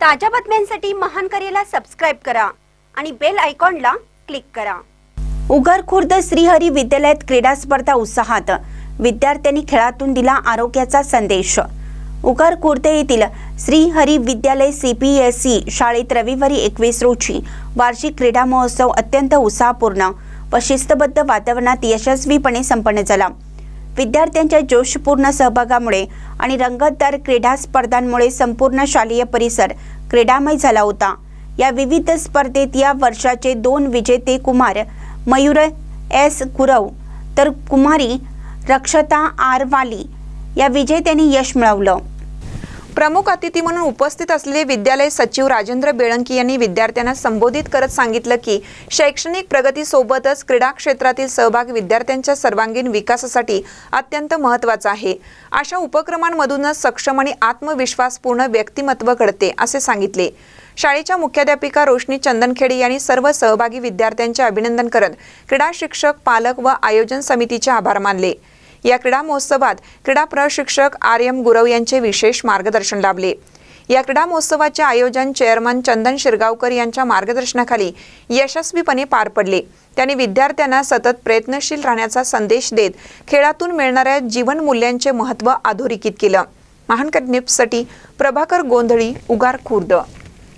ताज्या बातम्यांसाठी महान करेला सबस्क्राईब करा आणि बेल आयकॉनला क्लिक करा. उगर खुर्द श्रीहरी विद्यालयात क्रीडा स्पर्धा उत्साहात. विद्यार्थ्यांनी खेळातून दिला आरोग्याचा संदेश. उगर खुर्द येथील श्रीहरी विद्यालय सी पी एस सी शाळेत रविवारी एकवीस रोजी वार्षिक क्रीडा महोत्सव अत्यंत उत्साहपूर्ण व शिस्तबद्ध वातावरणात यशस्वीपणे संपन्न झाला. विद्यार्थ्यांच्या जोशपूर्ण सहभागामुळे आणि रंगतदार क्रीडा स्पर्धांमुळे संपूर्ण शालेय परिसर क्रीडामय झाला होता. या विविध स्पर्धेत या वर्षाचे दोन विजेते कुमार मयूर एस गुरव तर कुमारी रक्षता आर वाली या विजेत्यांनी यश मिळवलं. प्रमुख अतिथी म्हणून उपस्थित असलेले विद्यालय सचिव राजेंद्र बेळंकी यांनी विद्यार्थ्यांना संबोधित करत सांगितलं की शैक्षणिक प्रगतीसोबतच क्रीडा क्षेत्रातील सहभाग विद्यार्थ्यांच्या सर्वांगीण विकासासाठी अत्यंत महत्त्वाचा आहे. अशा उपक्रमांमधूनच सक्षम आणि आत्मविश्वासपूर्ण व्यक्तिमत्व घडते असे सांगितले. शाळेच्या मुख्याध्यापिका रोशनी चंदनखेडे यांनी सर्व सहभागी विद्यार्थ्यांचे अभिनंदन करत क्रीडा शिक्षक पालक व आयोजन समितीचे आभार मानले. या क्रीडा महोत्सवात क्रीडा प्रशिक्षक आर एम गुरव यांचे विशेष मार्गदर्शन लाभले. या क्रीडा महोत्सवाचे आयोजन चेअरमन चंदन शिरगावकर यांच्या मार्गदर्शनाखाली यशस्वीपणे पार पडले. त्यांनी विद्यार्थ्यांना सतत प्रयत्नशील राहण्याचा संदेश देत खेळातून मिळणाऱ्या जीवन मूल्यांचे महत्त्व अधोरेखित केलं. महानकर निप्ससाठी प्रभाकर गोंधळी उगार खुर्द.